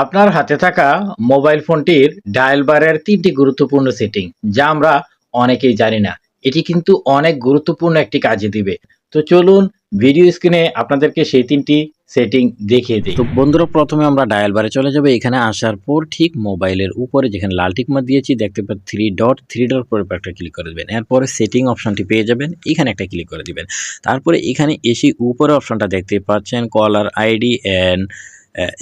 আপনার হাতে থাকা মোবাইল ফোনটির ডায়াল বারের তিনটি গুরুত্বপূর্ণ সেটিং, যা আমরা অনেকেই জানি না। এটি কিন্তু অনেক গুরুত্বপূর্ণ একটি কাজে দিবে। তো চলুন ভিডিও স্ক্রিনে আপনাদেরকে সেই তিনটি সেটিং দেখিয়ে দিই। তো বন্ধুরা, প্রথমে আমরা ডায়াল বারে চলে যাব। এখানে আসার পর ঠিক মোবাইলের উপরে যেখানে লাল টিক মার্ক দিয়েছি, দেখতে পাচ্ছেন থ্রি ডট থ্রি ডট পরে একটা ক্লিক করে দেবেন। এরপরে সেটিং অপশনটি পেয়ে যাবেন, এখানে একটা ক্লিক করে দিবেন। তারপরে এখানে এসে উপরে অপশনটা দেখতে পাচ্ছেন কলার আইডি অ্যান্ড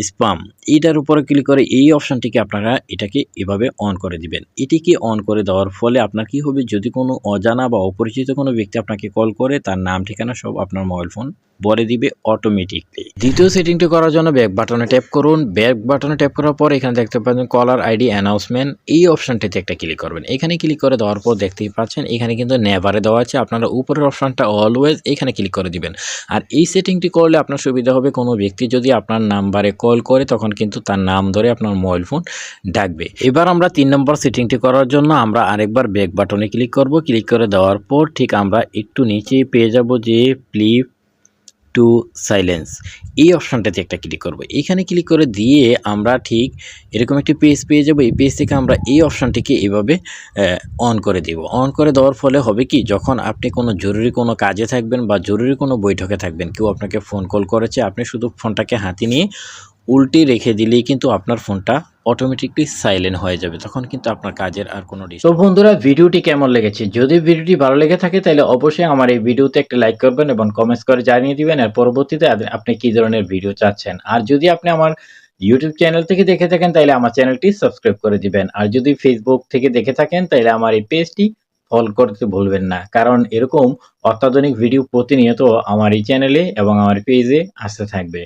স্পাম এটার উপরে ক্লিক করে এই অপশানটিকে আপনারা এটাকে এভাবে অন করে দিবেন। এটিকে অন করে দেওয়ার ফলে আপনার কি হবে? যদি কোনো অজানা বা অপরিচিত কোনো ব্যক্তি আপনাকে কল করে, তার নাম, ঠিকানা সব আপনার মোবাইল ফোন বলে দিবে অটোমেটিকলি দ্বিতীয় সেটিংটি করার জন্য ব্যাক বাটনে ট্যাপ করুন। ব্যাক বাটনে ট্যাপ করার পর এখানে দেখতে পাচ্ছেন কলার আইডি অ্যানাউন্সমেন্ট এই অপশনটিতে একটা ক্লিক করবেন। এখানে ক্লিক করে দেওয়ার পর দেখতেই পাচ্ছেন এখানে কিন্তু নেভারে দেওয়া আছে। আপনারা উপরের অপশনটা অলওয়েজ এখানে ক্লিক করে দিবেন। আর এই সেটিংটি করলে আপনার সুবিধা হবে কোনো ব্যক্তি যদি আপনার নাম্বারে কল করে, তখন কিন্তু তার নাম ধরে আপনার মোবাইল ফোন ডাকবে। এবার আমরা তিন নম্বর সেটিংটি করার জন্য আমরা আরেকবার ব্যাক বাটনে ক্লিক করব। ক্লিক করে দেওয়ার পর ঠিক আমরা একটু নিচে পেয়ে যাব যে ফ্লিপ টু সাইলেন্স। এই অপশানটাতে একটা ক্লিক করব। এখানে ক্লিক করে দিয়ে আমরা ঠিক এরকম একটি পেজ পেয়ে যাব। এই পেজ থেকে আমরা এই অপশানটিকে এভাবে অন করে দেব। অন করে দেওয়ার ফলে হবে কি, যখন আপনি কোনো জরুরি কোনো কাজে থাকবেন বা জরুরি কোনো বৈঠকে থাকবেন, কেউ আপনাকে ফোন কল করেছে, আপনি শুধু ফোনটাকে হাতে নিয়ে উল্টে রেখে দিলেই কিন্তু আপনার ফোনটা অটোমেটিকলি সাইলেন্ট হয়ে যাবে। তখন কিন্তু আপনার কাজের আর কোনো তো বন্ধুরা, ভিডিওটি কেমন লেগেছে? যদি ভিডিওটি ভালো লেগে থাকে, তাহলে অবশ্যই আমার এই ভিডিওতে একটা লাইক করবেন এবং কমেন্টস করে জানিয়ে দিবেন, আর পরবর্তীতে আপনি কি ধরনের ভিডিও চাচ্ছেন? আর যদি আপনি আমার ইউটিউব চ্যানেল থেকে দেখে থাকেন, তাহলে আমার চ্যানেলটি সাবস্ক্রাইব করে দিবেন। আর যদি ফেসবুক থেকে দেখে থাকেন, তাহলে আমার এই পেজটি ফলো করতে ভুলবেন না। কারণ এরকম অত্যাধুনিক ভিডিও প্রতিনিয়ত আমার এই চ্যানেলে এবং আমার পেজে আসতে থাকবে।